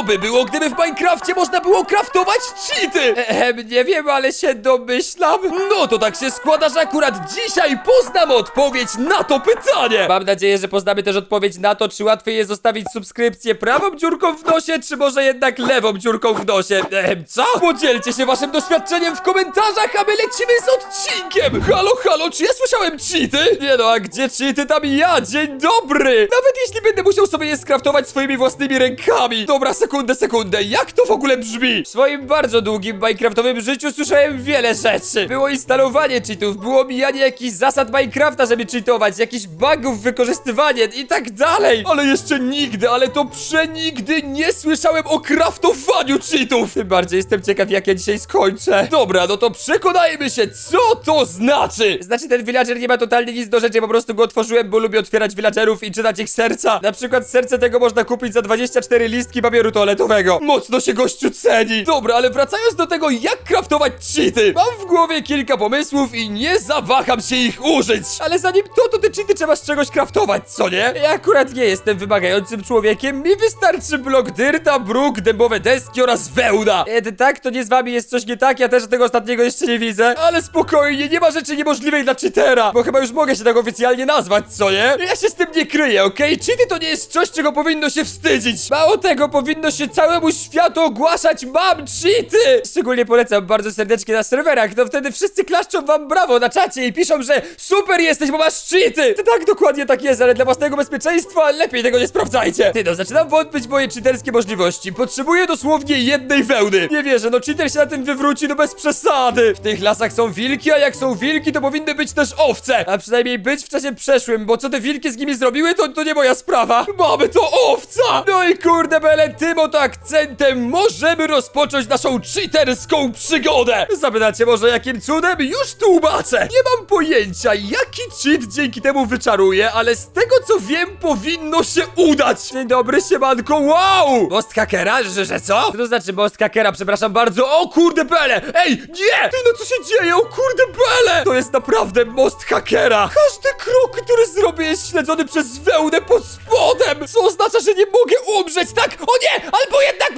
Co by było, gdyby w Minecrafcie można było craftować cheaty? Ehem, nie wiem, ale się domyślam. No to tak się składa, że akurat dzisiaj poznam odpowiedź na to pytanie. Mam nadzieję, że poznamy też odpowiedź na to, czy łatwiej jest zostawić subskrypcję prawą dziurką w nosie, czy może jednak lewą dziurką w nosie. Ehem, co? Podzielcie się waszym doświadczeniem w komentarzach, a my lecimy z odcinkiem. Halo, halo, czy ja słyszałem cheaty? Nie no, a gdzie cheaty, tam ja. Dzień dobry. Nawet jeśli będę musiał sobie je skraftować swoimi własnymi rękami. Dobra, sekundę, sekundę. Jak to w ogóle brzmi? W swoim bardzo długim minecraftowym życiu słyszałem wiele rzeczy. Było instalowanie cheatów, było mijanie jakichś zasad Minecrafta, żeby cheatować, jakichś bugów, wykorzystywanie i tak dalej. Ale jeszcze nigdy, ale to przenigdy nie słyszałem o craftowaniu cheatów. Tym bardziej jestem ciekaw, jak ja dzisiaj skończę. Dobra, no to przekonajmy się, co to znaczy. Znaczy, ten villager nie ma totalnie nic do rzeczy, po prostu go otworzyłem, bo lubię otwierać villagerów i czytać ich serca. Na przykład serce tego można kupić za 24 listki papieru toaletowego. Mocno się gościu ceni. Dobra, ale wracając do tego, jak craftować cheaty. Mam w głowie kilka pomysłów i nie zawaham się ich użyć. Ale zanim to, to te cheaty trzeba z czegoś craftować, co nie? Ja akurat nie jestem wymagającym człowiekiem, mi wystarczy blok dyrta, bruk, dębowe deski oraz wełna. E, tak, to nie z wami jest coś nie tak, ja też tego ostatniego jeszcze nie widzę. Ale spokojnie, nie ma rzeczy niemożliwej dla cheatera, bo chyba już mogę się tak oficjalnie nazwać, co nie? Ja się z tym nie kryję, okej? Cheaty to nie jest coś, czego powinno się wstydzić. Mało tego, powinno się całemu światu ogłaszać, mam cheaty! Szczególnie polecam bardzo serdecznie na serwerach, to wtedy wszyscy klaszczą wam brawo na czacie i piszą, że super jesteś, bo masz cheaty! To tak, dokładnie tak jest, ale dla własnego bezpieczeństwa lepiej tego nie sprawdzajcie. Ty no, zaczynam wątpić moje cheaterskie możliwości. Potrzebuję dosłownie jednej wełny. Nie wierzę, no cheater się na tym wywróci, no bez przesady. W tych lasach są wilki, a jak są wilki, to powinny być też owce. A przynajmniej być w czasie przeszłym, bo co te wilki z nimi zrobiły, to, to nie moja sprawa. Mamy to owca! No i kurde bele, tym oto akcentem możemy rozpocząć naszą cheaterską przygodę. Zapytacie może jakim cudem? Już tłumaczę. Nie mam pojęcia, jaki cheat dzięki temu wyczaruję, ale z tego co wiem, powinno się udać. Dzień dobry, siemanko, wow! Most hakera, że, że co? Co to znaczy most hakera, przepraszam bardzo. O kurde bele! Ej, nie! Ty no co się dzieje? O kurde bele! To jest naprawdę most hakera. Każdy krok, który zrobię jest śledzony przez wełnę pod spodem, co oznacza, że nie mogę umrzeć, tak? O nie! Albo jednak...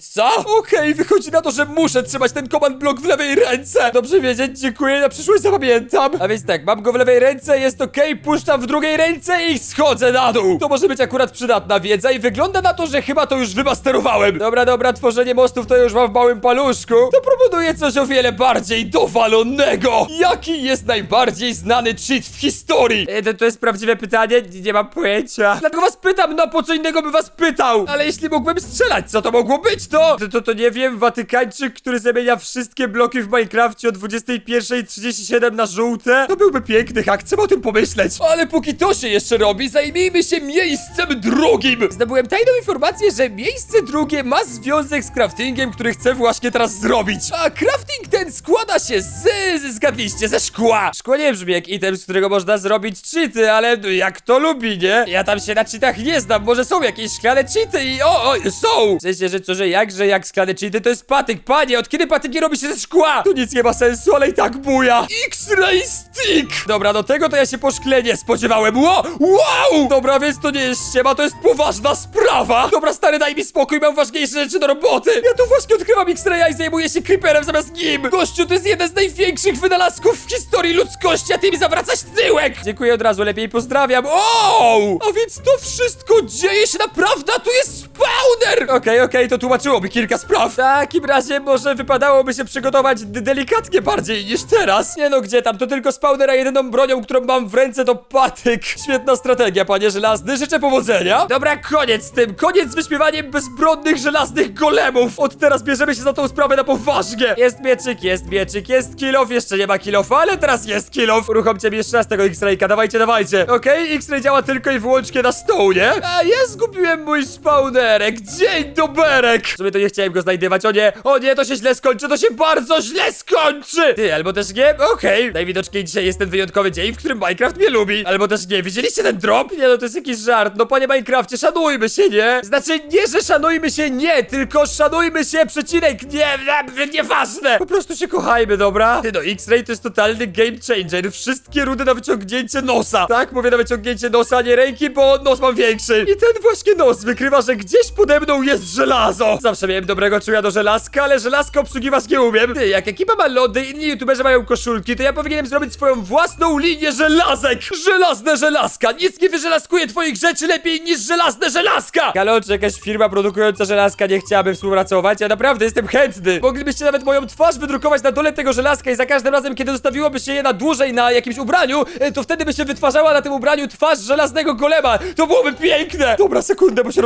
Co? Okej, wychodzi na to, że muszę trzymać ten command block w lewej ręce. Dobrze wiedzieć, dziękuję, na przyszłość zapamiętam. A więc tak, mam go w lewej ręce, jest okej, puszczam w drugiej ręce i schodzę na dół. To może być akurat przydatna wiedza i wygląda na to, że chyba to już wymasterowałem. Dobra, dobra, tworzenie mostów to już mam w małym paluszku. To proponuję coś o wiele bardziej dowalonego. Jaki jest najbardziej znany cheat w historii? E, to, to jest prawdziwe pytanie, nie, nie mam pojęcia. Dlatego was pytam, no po co innego by was pytał? Ale jeśli mógłbym strzelać, co to mogło być, to? To, to, to nie wiem, Watykańczyk, który zamienia wszystkie bloki w Minecrafcie o 21.37 na żółte? To byłby piękny hak, trzeba o tym pomyśleć. Ale póki to się jeszcze robi, zajmijmy się miejscem drugim. Zdobyłem tajną informację, że miejsce drugie ma związek z craftingiem, który chcę właśnie teraz zrobić. A crafting ten składa się z, z zgadliście, ze szkła. Szkło nie brzmi jak item, z którego można zrobić cheaty, ale jak to lubi, nie? Ja tam się na cheatach nie znam, może są jakieś szklane cheaty i o, o, są! W sensie, że co, że jak, że jak szklane cheaty to jest patyk, panie, od kiedy patyki robi się ze szkła? To nic nie ma sensu, ale i tak buja. X-Ray Stick! Dobra, do tego to ja się po szkle nie spodziewałem. Wow! wow! Dobra, więc to nie jest ściema, to jest poważna sprawa. Dobra, stary, daj mi spokój, mam ważniejsze rzeczy do roboty. Ja tu właśnie odkrywam X-Raya i zajmuję się creeperem zamiast nim. Gościu, to jest jeden z największych wynalazków w historii ludzkości, a ty mi zawracasz tyłek. Dziękuję od razu, lepiej pozdrawiam. O! A więc to wszystko dzieje się naprawdę, tu jest spawner! Okej, okej, to tłumaczyłoby kilka spraw. W takim razie może wypadałoby się przygotować d- delikatnie bardziej niż teraz. Nie no, gdzie tam, to tylko spawner, a jedyną bronią, którą mam w ręce to patyk. Świetna strategia, panie żelazny, życzę powodzenia. Dobra, koniec z tym, koniec z wyśpiewaniem bezbronnych żelaznych golemów. Od teraz bierzemy się za tą sprawę na poważnie. Jest mieczyk, jest mieczyk, jest kilof, jeszcze nie ma kilofa, ale teraz jest kilof. Uruchomcie mi jeszcze raz tego X-Rayka, dawajcie, dawajcie. Okej, X-Ray działa tylko i wyłącznie na stołnie. A ja zgubiłem mój spawnerek, dzień doberek! W sumie to nie chciałem go znajdywać, o nie, o nie, to się źle skończy, to się bardzo źle skończy! Ty, albo też nie, okej, najwidoczniej dzisiaj jest ten wyjątkowy dzień, w którym Minecraft mnie lubi, albo też nie, widzieliście ten drop? Nie no, to jest jakiś żart, no panie Minecrafcie, szanujmy się, nie? Znaczy, nie, że szanujmy się, nie, tylko szanujmy się, przecinek, nie, nie, nieważne! Po prostu się kochajmy, dobra? Ty no, X-Ray to jest totalny game changer, wszystkie rudy na wyciągnięcie nosa, tak? Mówię na wyciągnięcie nosa, a nie ręki, bo nos mam większy. I ten właśnie nos wykrywa, że gdzieś pode mną jest żelazo. Zawsze miałem dobrego czuja do żelazka, ale żelazko obsługiwać nie umiem. Ty, jak ekipa ma lody, inni youtuberzy mają koszulki, to ja powinienem zrobić swoją własną linię żelazek. Żelazne żelazka. Nic nie wyżelazkuje twoich rzeczy lepiej niż żelazne żelazka. Halo, czy jakaś firma produkująca żelazka nie chciałaby współpracować? Ja naprawdę jestem chętny. Moglibyście nawet moją twarz wydrukować na dole tego żelazka i za każdym razem, kiedy zostawiłoby się je na dłużej na jakimś ubraniu, e, to wtedy by się wytwarzała na tym ubraniu twarz żelaznego golema. To byłoby piękne. Dobra, sekundę, bo się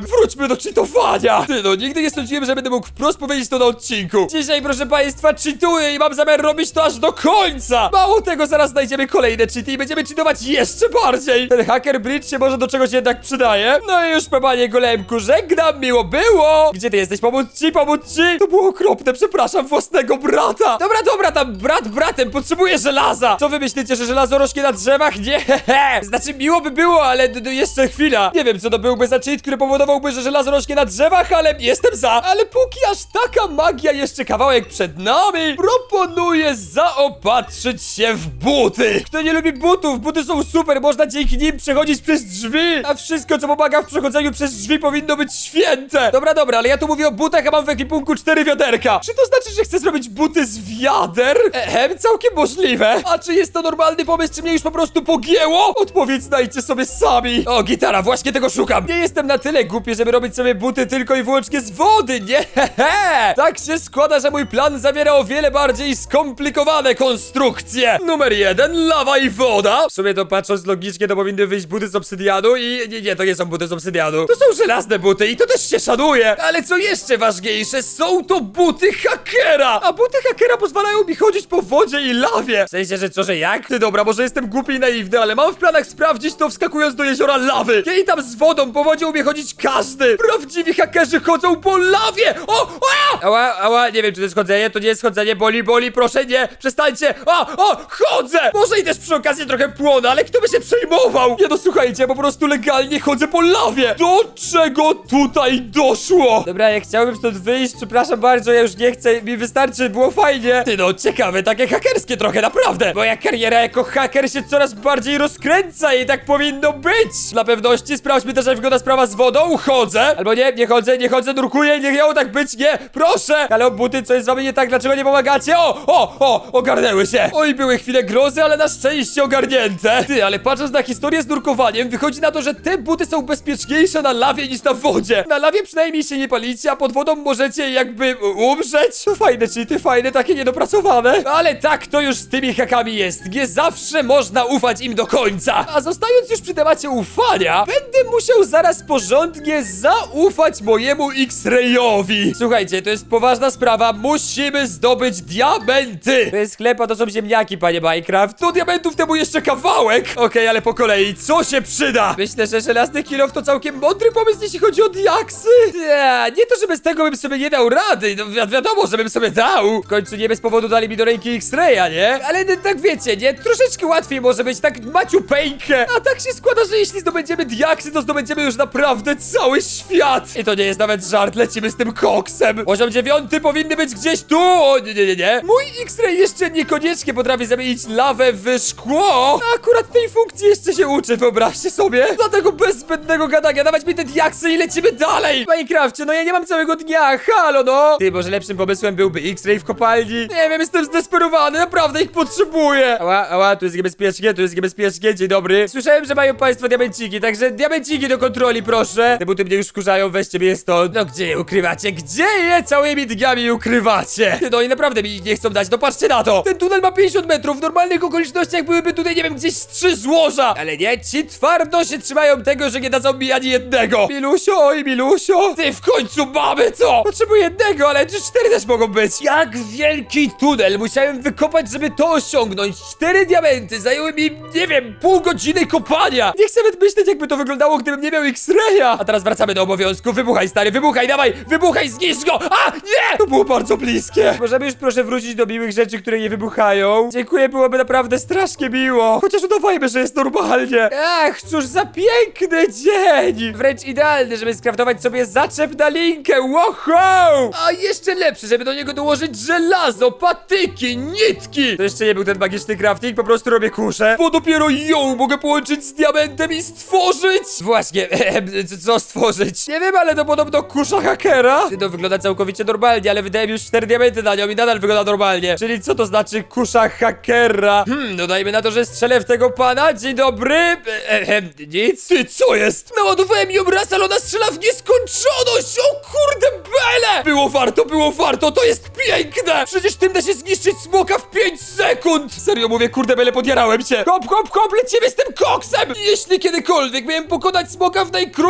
Wróćmy do cheatowania. Ty no, nigdy nie sądziłem, że będę mógł wprost powiedzieć to na odcinku. Dzisiaj, proszę państwa, cheatuję i mam zamiar robić to aż do końca. Mało tego, zaraz znajdziemy kolejne cheaty i będziemy cheatować jeszcze bardziej. Ten hacker bridge się może do czegoś jednak przydaje. No i już, panie golemku, żegnam, miło było. Gdzie ty jesteś? Pomóc ci, pomóc ci? To było okropne, przepraszam, własnego brata. Dobra, dobra, tam brat bratem, potrzebuje żelaza. Co wy myślicie, że żelazo rośnie na drzewach? Nie, hehe. Znaczy, miło by było, ale jeszcze chwila. Nie wiem, co to byłby za cheat, który powodowałby, że żelazo rośnie na drzewach, ale jestem za. Ale póki aż taka magia jeszcze kawałek przed nami, proponuję zaopatrzyć się w buty. Kto nie lubi butów? Buty są super, można dzięki nim przechodzić przez drzwi. A wszystko, co pomaga w przechodzeniu przez drzwi, powinno być święte. Dobra, dobra, ale ja tu mówię o butach, a mam w ekwipunku cztery wiaderka. Czy to znaczy, że chcę zrobić buty z wiader? Ehem, całkiem możliwe. A czy jest to normalny pomysł, czy mnie już po prostu pogięło? Odpowiedź znajdźcie sobie sami. O, gitara, właśnie tego szukam. Nie jestem na tyle głupi, żeby robić sobie buty tylko i wyłącznie z wody, nie? Tak się składa, że mój plan zawiera o wiele bardziej skomplikowane konstrukcje. Numer jeden, lawa i woda. W sumie to patrząc logicznie, to powinny wyjść buty z obsydianu i... Nie, nie, to nie są buty z obsydianu. To są żelazne buty i to też się szanuje. Ale co jeszcze ważniejsze, są to buty hakera. A buty hakera pozwalają mi chodzić po wodzie i lawie. W sensie, że co, że jak? Ty dobra, może jestem głupi i naiwny, ale mam w planach sprawdzić to wskakując do jeziora lawy. I tam z wodą po wodzie umie chodzić każdy. Prawdziwi hakerzy chodzą po lawie. O, o! Ała, ała, nie wiem, czy to jest chodzenie, to nie jest chodzenie, boli, boli, proszę nie, przestańcie. O, o, chodzę! Może i też przy okazji trochę płonę, ale kto by się przejmował? Nie no, słuchajcie, po prostu legalnie chodzę po lawie. Do czego tutaj doszło? Dobra, ja chciałbym stąd wyjść, przepraszam bardzo, ja już nie chcę, mi wystarczy, było fajnie. Ty no, ciekawe, takie hakerskie trochę, naprawdę. Moja kariera jako haker się coraz bardziej rozkręca i tak powinno być. Dla pewności sprawdźmy też, jak wygląda sprawa z wodą, chodzę. Albo nie, nie chodzę, nie chodzę, nurkuję, nie miało tak być, nie, proszę. Ale o buty, co jest z wami nie tak, dlaczego nie pomagacie? O, o, o, ogarnęły się. Oj, były chwile grozy, ale na szczęście ogarnięte. Ty, ale patrząc na historię z nurkowaniem, wychodzi na to, że te buty są bezpieczniejsze na lawie niż na wodzie. Na lawie przynajmniej się nie palicie, a pod wodą możecie jakby umrzeć. To fajne cheaty, fajne, takie niedopracowane. Ale tak to już z tymi hakami jest. Nie zawsze można ufać im do końca. A zostając już przy temacie ufania, będę musiał zaraz porządnie zaufać mojemu X-Rayowi. Słuchajcie, to jest poważna sprawa. Musimy zdobyć diamenty. To jest a to są ziemniaki, panie Minecraft. Do diamentów temu jeszcze kawałek. Okej, ale po kolei, co się przyda? Myślę, że żelazny kilof to całkiem mądry pomysł, jeśli chodzi o diaksy. Nie, nie to, że bez tego bym sobie nie dał rady. No wi wiadomo, żebym sobie dał. W końcu nie bez powodu dali mi do ręki X-Raya, nie? Ale no, tak wiecie, nie? Troszeczkę łatwiej może być, tak maciupeńkę. A tak się składa, że jeśli zdobędziemy diaksy, to zdobędziemy już naprawdę cały świat. I to nie jest nawet żart, lecimy z tym koksem. Poziom dziewiąty powinny być gdzieś tu. O, nie, nie, nie, nie. Mój X-Ray jeszcze niekoniecznie potrafi zamienić lawę w szkło. A akurat tej funkcji jeszcze się uczy, wyobraźcie sobie. Dlatego bez zbędnego gadania, dawać mi te diaksy i lecimy dalej. W Minecrafcie, no ja nie mam całego dnia, halo no. Ty, może lepszym pomysłem byłby X-Ray w kopalni? Nie wiem, jestem zdesperowany, naprawdę ich potrzebuję. Ała, ała, tu jest niebezpiecznie, tu jest niebezpiecznie, dzień dobry. Słyszałem, że mają państwo diamenciki, także diamenciki do kontroli, proszę. Te buty mnie już wkurzają, weźcie mnie stąd. No gdzie je ukrywacie? Gdzie je całymi dniami ukrywacie? Ty, no i naprawdę mi nie chcą dać, no patrzcie na to. Ten tunel ma 50 metrów, w normalnych okolicznościach byłyby tutaj, nie wiem, gdzieś trzy złoża. Ale nie, ci twardo się trzymają tego, że nie dadzą mi ani jednego. Milusio, oj Milusio. Ty, w końcu mamy to. Potrzebuję jednego, ale czy cztery też mogą być. Jak wielki tunel musiałem wykopać, żeby to osiągnąć. Cztery diamenty zajęły mi, nie wiem, pół godziny kopania. Nie chcę nawet myśleć, jakby to wyglądało, gdybym nie miał X-raya. A teraz wracamy do obowiązku. Wybuchaj, stary, wybuchaj, dawaj, wybuchaj, zniszcz go! A, nie! To było bardzo bliskie. Możemy już proszę wrócić do miłych rzeczy, które nie wybuchają. Dziękuję, byłoby naprawdę strasznie miło. Chociaż udawajmy, że jest normalnie. Ach, cóż za piękny dzień! Wręcz idealny, żeby skraftować sobie zaczep na linkę, wow! A jeszcze lepszy, żeby do niego dołożyć żelazo, patyki, nitki! To jeszcze nie był ten magiczny crafting, po prostu robię kuszę. Bo dopiero ją mogę połączyć z diamentem i stworzyć... Właśnie, co stworzyć? Nie wiem, ale to podobno kusza hakera. To wygląda całkowicie normalnie, ale wydałem już 4 diamenty na nią i nadal wygląda normalnie. Czyli co to znaczy kusza hakera? Hmm, dodajmy na to, że strzelę w tego pana. Dzień dobry. E, e, nic. Ty, co jest? Naładowałem ją raz, ale ona strzela w nieskończoność. O kurde, bele! Było warto, było warto, to jest piękne! Przecież tym da się zniszczyć smoka w 5 sekund! Serio mówię, kurde, bele, podjarałem się. Hop, hop, hop, lecimy z tym koksem! Jeśli kiedykolwiek miałem pokonać smoka w najkrótszym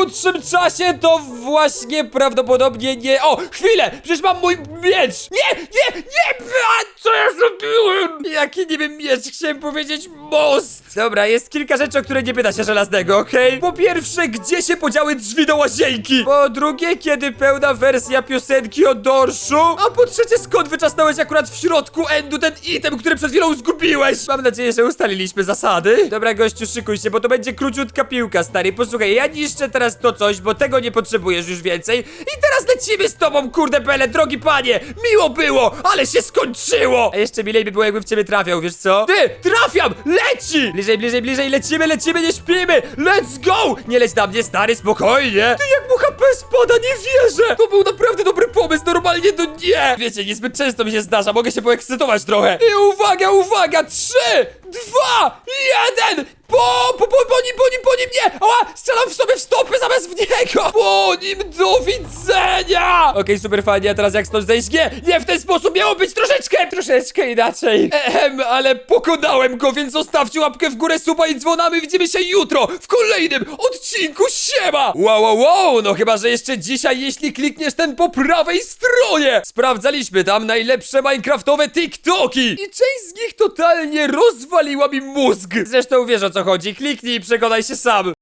czasie, to właśnie prawdopodobnie nie... O, chwilę! Przecież mam mój miecz! Nie, nie, nie! A, co ja zrobiłem? Jaki niby miecz? Chciałem powiedzieć most! Dobra, jest kilka rzeczy, o które nie pyta się żelaznego, okej? Po pierwsze, gdzie się podziały drzwi do łazienki? Po drugie, kiedy pełna wersja piosenki o dorszu? A po trzecie, skąd wyczasnąłeś akurat w środku endu ten item, który przed chwilą zgubiłeś? Mam nadzieję, że ustaliliśmy zasady. Dobra, gościu, szykuj się, bo to będzie króciutka piłka, stary. Posłuchaj, ja niszczę teraz to coś, bo tego nie potrzebujesz już więcej. I teraz lecimy z tobą, kurde bele, drogi panie! Miło było, ale się skończyło! A jeszcze milej by było, jakbym w ciebie trafiał, wiesz co? Ty, trafiam! Leci! Bliżej, bliżej, bliżej, lecimy, lecimy, nie śpimy! Let's go! Nie leć na mnie, stary, spokojnie! Ty, jak mu HP spada, nie wierzę! To był naprawdę dobry pomysł, normalnie to nie! Wiecie, niezbyt często mi się zdarza, mogę się poekscytować trochę. I uwaga, uwaga, trzy, dwa, jeden! Po, po, po, po nim, po nim, po nim, nie! Ała, strzelam w sobie w stopy zamiast w niego! Po nim, do widzenia! Okej, super fajnie, a teraz jak stąd zejść? Nie, nie, w ten sposób miało być troszeczkę, troszeczkę inaczej. Ehem, ale pokonałem go, więc zostawcie łapkę w górę, suba i dzwonamy, widzimy się jutro w kolejnym odcinku, siema! Wow, wow, wow, no chyba, że jeszcze dzisiaj, jeśli klikniesz ten po prawej stronie! Sprawdzaliśmy tam najlepsze minecraftowe TikToki! I część z nich totalnie rozwaliła mi mózg! Zresztą wiesz o co chodzi, kliknij i przekonaj się sam.